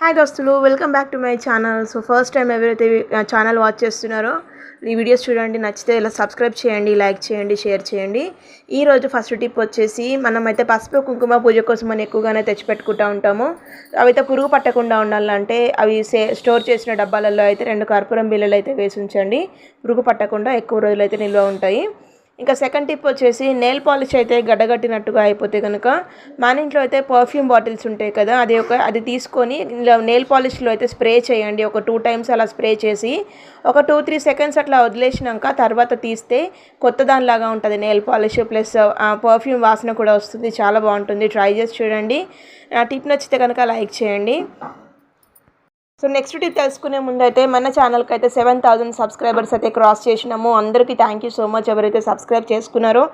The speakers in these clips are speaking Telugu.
హాయ్ దోస్తులు welcome back to my channel. So first time ఎవరైతే ఛానల్ వాచ్ చేస్తున్నారో ఈ వీడియోస్ చూడండి నచ్చితే ఇలా సబ్స్క్రైబ్ చేయండి లైక్ చేయండి షేర్ చేయండి. ఈ రోజు ఫస్ట్ టిప్ వచ్చేసి మనమైతే పసుపు కుంకుమ పూజ కోసం మనం ఎక్కువగానే తెచ్చిపెట్టుకుంటూ ఉంటాము. అవైతే పురుగు పట్టకుండా ఉండాలంటే అవి సే స్టోర్ చేసిన డబ్బాలలో అయితే రెండు కర్పూరం బిళ్ళలు అయితే వేసి ఉంచండి. పురుగు పట్టకుండా ఎక్కువ రోజులు అయితే నిల్వ ఉంటాయి. ఇంకా సెకండ్ టిప్ వచ్చేసి నెయిల్ పాలిష్ అయితే గడ్డగట్టినట్టుగా అయిపోతే కనుక మన ఇంట్లో అయితే పర్ఫ్యూమ్ బాటిల్స్ ఉంటాయి కదా అది ఒక అది తీసుకొని నెయిల్ పాలిష్లో అయితే స్ప్రే చేయండి. ఒక టూ టైమ్స్ అలా స్ప్రే చేసి ఒక టూ త్రీ సెకండ్స్ అట్లా వదిలేసినాక తర్వాత తీస్తే కొత్త దానిలాగా ఉంటుంది నెయిల్ పాలిష్. ప్లస్ పర్ఫ్యూమ్ వాసన కూడా వస్తుంది చాలా బాగుంటుంది. ట్రై చేసి చూడండి. టిప్ నచ్చితే కనుక లైక్ చేయండి. సో నెక్స్ట్ టిప్ తెలుసుకునే ముందు అయితే మన ఛానల్కి అయితే సెవెన్ థౌసండ్ సబ్స్క్రైబర్స్ అయితే క్రాస్ చేసినాము. అందరికీ థ్యాంక్ యూ సో మచ్ ఎవరైతే సబ్స్క్రైబ్ చేసుకున్నారో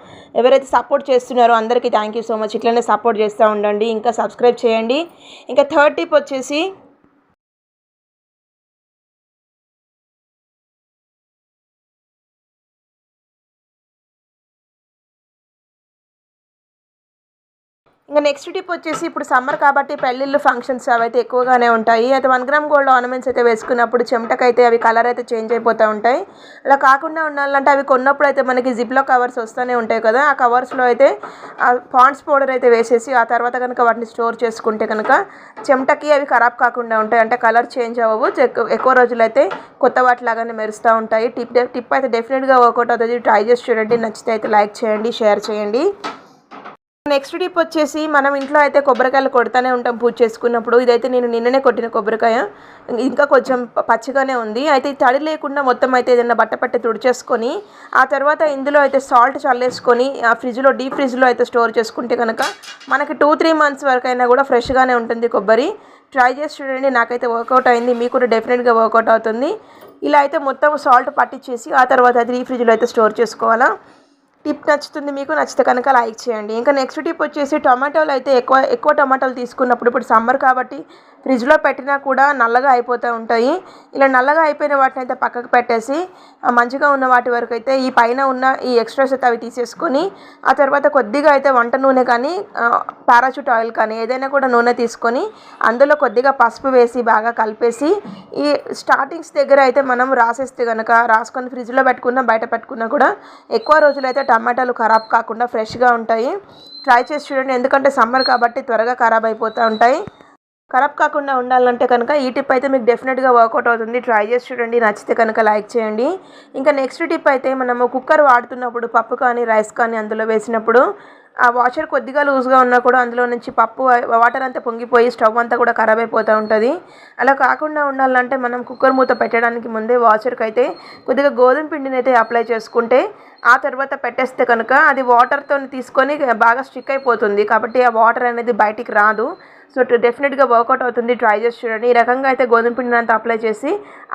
ఎవరైతే సపోర్ట్ చేస్తున్నారో అందరికీ థ్యాంక్ యూ సో మచ్ ఇట్లనే సపోర్ట్ చేస్తూ ఉండండి. ఇంకా సబ్స్క్రైబ్ చేయండి. ఇంకా థర్డ్ టిప్ వచ్చేసి ఇంకా నెక్స్ట్ టిప్ వచ్చేసి ఇప్పుడు సమ్మర్ కాబట్టి పెళ్ళిళ్ళు ఫంక్షన్స్ అవైతే ఎక్కువగానే ఉంటాయి. అయితే వన్ గ్రామ్ గోల్డ్ ఆర్నమెంట్స్ అయితే వేసుకున్నప్పుడు చెమటకైతే అవి కలర్ అయితే చేంజ్ అయిపోతూ ఉంటాయి. అలా కాకుండా ఉండాలంటే అవి కొన్నప్పుడు అయితే మనకి జిప్లో కవర్స్ వస్తూనే ఉంటాయి కదా. ఆ కవర్స్లో అయితే పాండ్స్ పౌడర్ అయితే వేసేసి ఆ తర్వాత కనుక వాటిని స్టోర్ చేసుకుంటే కనుక చెమటకి అవి ఖరాబ్ కాకుండా ఉంటాయి. అంటే కలర్ చేంజ్ అవ్వవు. ఎక్కువ రోజులు అయితే కొత్త వాటిలాగానే మెరుస్తూ ఉంటాయి. టిప్ టిప్ అయితే డెఫినెట్గా వర్కౌట్ అవుతుంది. ట్రై చేసి చూడండి. నచ్చితే అయితే లైక్ చేయండి షేర్ చేయండి. నెక్స్ట్ టిప్ వచ్చేసి మనం ఇంట్లో అయితే కొబ్బరికాయలు కొడతానే ఉంటాం పూజ చేసుకున్నప్పుడు. ఇదైతే నేను నిన్ననే కొట్టిన కొబ్బరికాయ. ఇంకా కొంచెం పచ్చిగానే ఉంది. అయితే తడి లేకుండా మొత్తం అయితే ఏదైనా బట్ట పట్టి తుడిచేసుకొని ఆ తర్వాత ఇందులో అయితే సాల్ట్ చల్లేసుకొని ఆ ఫ్రిడ్జ్లో డీప్ ఫ్రిడ్జ్లో అయితే స్టోర్ చేసుకుంటే కనుక మనకి టూ త్రీ మంత్స్ వరకు అయినా కూడా ఫ్రెష్గానే ఉంటుంది కొబ్బరి. ట్రై చేసి చూడండి. నాకైతే వర్కౌట్ అయింది. మీకు కూడా డెఫినెట్గా వర్కౌట్ అవుతుంది. ఇలా అయితే మొత్తం సాల్ట్ పట్టించేసి ఆ తర్వాత అది డీప్ ఫ్రిడ్జ్లో అయితే స్టోర్ చేసుకోవాలా? టిప్ నచ్చుతుంది మీకు నచ్చితే కనుక లైక్ చేయండి. ఇంకా నెక్స్ట్ టిప్ వచ్చేసి టొమాటోలు అయితే ఎక్కువ ఎక్కువ టొమాటోలు తీసుకున్నప్పుడు ఇప్పుడు సమ్మర్ కాబట్టి ఫ్రిడ్జ్లో పెట్టినా కూడా నల్లగా అయిపోతూ ఉంటాయి. ఇలా నల్లగా అయిపోయిన వాటిని అయితే పక్కకు పెట్టేసి మంచిగా ఉన్న వాటి వరకు అయితే ఈ పైన ఉన్న ఈ ఎక్స్ట్రాస్ అయితే అవి తీసేసుకొని ఆ తర్వాత కొద్దిగా అయితే వంట నూనె కానీ పారాచూట్ ఆయిల్ కానీ ఏదైనా కూడా నూనె తీసుకొని అందులో కొద్దిగా పసుపు వేసి బాగా కలిపేసి ఈ స్టార్టింగ్స్ దగ్గర అయితే మనం రాసేస్తే కనుక రాసుకొని ఫ్రిడ్జ్లో పెట్టుకున్నా బయట పెట్టుకున్నా కూడా ఎక్కువ రోజులు అయితే టమాటాలు ఖరాబ్ కాకుండా ఫ్రెష్గా ఉంటాయి. ట్రై చేసి చూడండి. ఎందుకంటే సమ్మర్ కాబట్టి త్వరగా ఖరాబ్ అయిపోతూ ఉంటాయి. ఖరాబ్ కాకుండా ఉండాలంటే కనుక ఈ టిప్ అయితే మీకు డెఫినెట్గా వర్కౌట్ అవుతుంది. ట్రై చేసి చూడండి. నచ్చితే కనుక లైక్ చేయండి. ఇంకా నెక్స్ట్ టిప్ అయితే మనము కుక్కర్ వాడుతున్నప్పుడు పప్పు కానీ రైస్ కానీ అందులో వేసినప్పుడు ఆ వాషర్ కొద్దిగా లూజ్గా ఉన్నా కూడా అందులో నుంచి పప్పు వాటర్ అంతా పొంగిపోయి స్టవ్ అంతా కూడా ఖరాబ్ అయిపోతూ ఉంటుంది. అలా కాకుండా ఉండాలంటే మనం కుక్కర్ మూత పెట్టడానికి ముందే వాషర్కి అయితే కొద్దిగా గోధుమ పిండిని అయితే అప్లై చేసుకుంటే ఆ తర్వాత పెట్టేస్తే కనుక అది వాటర్తో తీసుకొని బాగా స్టిక్ అయిపోతుంది. కాబట్టి ఆ వాటర్ అనేది బయటికి రాదు. సో డెఫినెట్గా వర్కౌట్ అవుతుంది. ట్రై చేసి చూడండి. ఈ రకంగా అయితే గోధుమ పిండిని అంతా అప్లై చేసి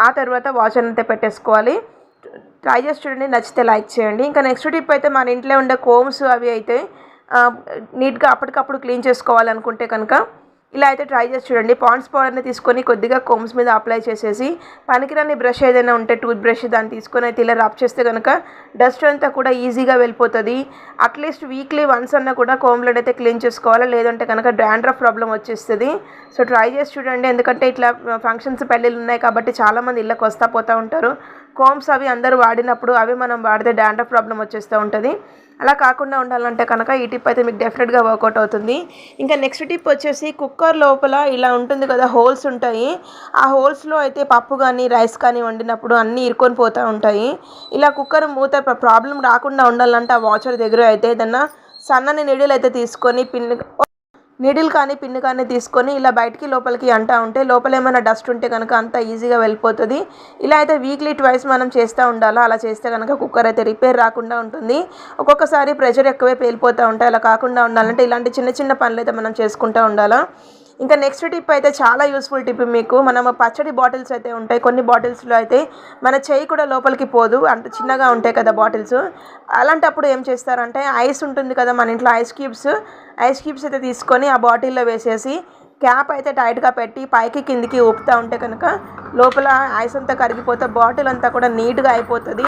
ఆ తర్వాత వాషర్ అంతా పెట్టేసుకోవాలి. ట్రై చేసి చూడండి. నచ్చితే లైక్ చేయండి. ఇంకా నెక్స్ట్ టిప్ అయితే మన ఇంట్లో ఉండే కోమ్స్ అవి అయితే నీట్గా అప్పటికప్పుడు క్లీన్ చేసుకోవాలనుకుంటే కనుక ఇలా అయితే ట్రై చేసి చూడండి. పాండ్స్ పౌడర్ని తీసుకొని కొద్దిగా కోమ్స్ మీద అప్లై చేసేసి పనికిరాని బ్రష్ ఏదైనా ఉంటే టూత్ బ్రష్ దాన్ని తీసుకొని అయితే ఇలా రబ్ చేస్తే కనుక డస్ట్ అంతా కూడా ఈజీగా వెళ్ళిపోతుంది. అట్లీస్ట్ వీక్లీ వన్స్ అన్నా కూడా కోమ్లను అయితే క్లీన్ చేసుకోవాలి? లేదంటే కనుక డాండ్రఫ్ ప్రాబ్లం వచ్చేస్తుంది. సో ట్రై చేసి చూడండి. ఎందుకంటే ఇట్లా ఫంక్షన్స్ పెళ్ళిళ్ళు ఉన్నాయి కాబట్టి చాలామంది ఇళ్ళకి వస్తా పోతూ ఉంటారు. కోమ్స్ అవి అందరూ వాడినప్పుడు అవి మనం వాడితే డాండ్రఫ్ ప్రాబ్లం వచ్చేస్తూ ఉంటుంది. అలా కాకుండా ఉండాలంటే కనుక ఈ టిప్ అయితే మీకు డెఫినెట్గా వర్కౌట్ అవుతుంది. ఇంకా నెక్స్ట్ టిప్ వచ్చేసి కుక్కర్ లోపల ఇలా ఉంటుంది కదా హోల్స్ ఉంటాయి. ఆ హోల్స్లో అయితే పప్పు కానీ రైస్ కానీ వండినప్పుడు అన్నీ ఇరుకొని పోతూ ఉంటాయి. ఇలా కుక్కర్ మూత ప్రాబ్లం రాకుండా ఉండాలంటే ఆ వాచర్ దగ్గర అయితే ఏదన్నా సన్నని నీడిల్ అయితే తీసుకొని పిన్ నీడిల్ కానీ పిన్ను కానీ తీసుకొని ఇలా బయటికి లోపలికి అంటా ఉంటే లోపల ఏమైనా డస్ట్ ఉంటే కనుక అంత ఈజీగా వెళ్ళిపోతుంది. ఇలా అయితే వీక్లీ ట్వైస్ మనం చేస్తూ ఉండాలా? అలా చేస్తే కనుక కుక్కర్ అయితే రిపేర్ రాకుండా ఉంటుంది. ఒక్కొక్కసారి ప్రెషర్ ఎక్కువే పేలిపోతూ ఉంటాయి. అలా కాకుండా ఉండాలంటే ఇలాంటి చిన్న చిన్న పనులు అయితే మనం చేసుకుంటూ ఉండాలా? ఇంకా నెక్స్ట్ టిప్ అయితే చాలా యూస్ఫుల్ టిప్ మీకు. మనం పచ్చడి బాటిల్స్ అయితే ఉంటాయి. కొన్ని బాటిల్స్లో అయితే మన చేయి కూడా లోపలికి పోదు. అంత చిన్నగా ఉంటాయి కదా బాటిల్స్ అలాంటప్పుడు ఏం చేస్తారంటే ఐస్ ఉంటుంది కదా మన ఇంట్లో ఐస్ క్యూబ్స్ ఐస్ క్యూబ్స్ అయితే తీసుకొని ఆ బాటిల్లో వేసేసి క్యాప్ అయితే టైట్గా పెట్టి పైకి కిందికి ఊపుతూ ఉంటే కనుక లోపల ఐస్ అంతా కరిగిపోతే బాటిల్ అంతా కూడా నీట్గా అయిపోతుంది.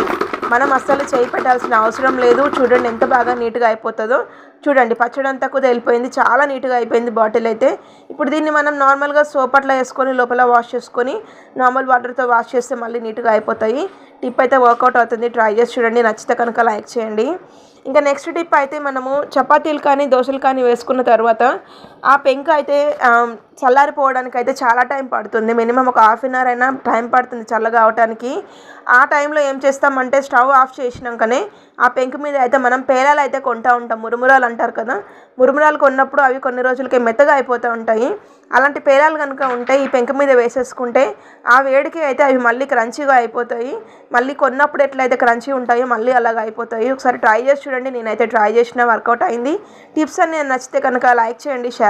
మనం అస్సలు చేయి పెట్టాల్సిన అవసరం లేదు. చూడండి ఎంత బాగా నీట్గా అయిపోతుందో. చూడండి పచ్చడి అంతా కూడా వెళ్ళిపోయింది. చాలా నీట్గా అయిపోయింది బాటిల్ అయితే. ఇప్పుడు దీన్ని మనం నార్మల్గా సోప్ అట్లా వేసుకొని లోపల వాష్ చేసుకొని నార్మల్ వాటర్తో వాష్ చేస్తే మళ్ళీ నీట్గా అయిపోతాయి. టిప్ అయితే వర్కౌట్ అవుతుంది. ట్రై చేసి చూడండి. నచ్చితే కనుక లైక్ చేయండి. ఇంకా నెక్స్ట్ టిప్ అయితే మనము చపాతీలు కానీ దోశలు కానీ వేసుకున్న తర్వాత ఆ పెంక అయితే చల్లారిపోవడానికి అయితే చాలా టైం పడుతుంది. మినిమం ఒక హాఫ్ అన్ అవర్ అయినా టైం పడుతుంది చల్లగా అవటానికి ఆ టైంలో ఏం చేస్తామంటే స్టవ్ ఆఫ్ చేసినాకనే ఆ పెంకు మీద అయితే మనం పేలాలు అయితే కొంటూ ఉంటాం. మురుమురాలు అంటారు కదా? మురుమురాలు కొన్నప్పుడు అవి కొన్ని రోజులకి మెత్తగా అయిపోతూ ఉంటాయి. అలాంటి పేలాలు కనుక ఉంటే ఈ పెంక మీద వేసేసుకుంటే ఆ వేడికి అయితే అవి మళ్ళీ క్రంచీగా అయిపోతాయి. మళ్ళీ కొన్నప్పుడు ఎట్లయితే క్రంచీ ఉంటాయో మళ్ళీ అలాగ అయిపోతాయి. ఒకసారి ట్రై చేసి చూడండి. నేనైతే ట్రై చేసిన వర్కౌట్ అయింది. టిప్స్ అన్ని నచ్చితే కనుక లైక్ చేయండి షేర్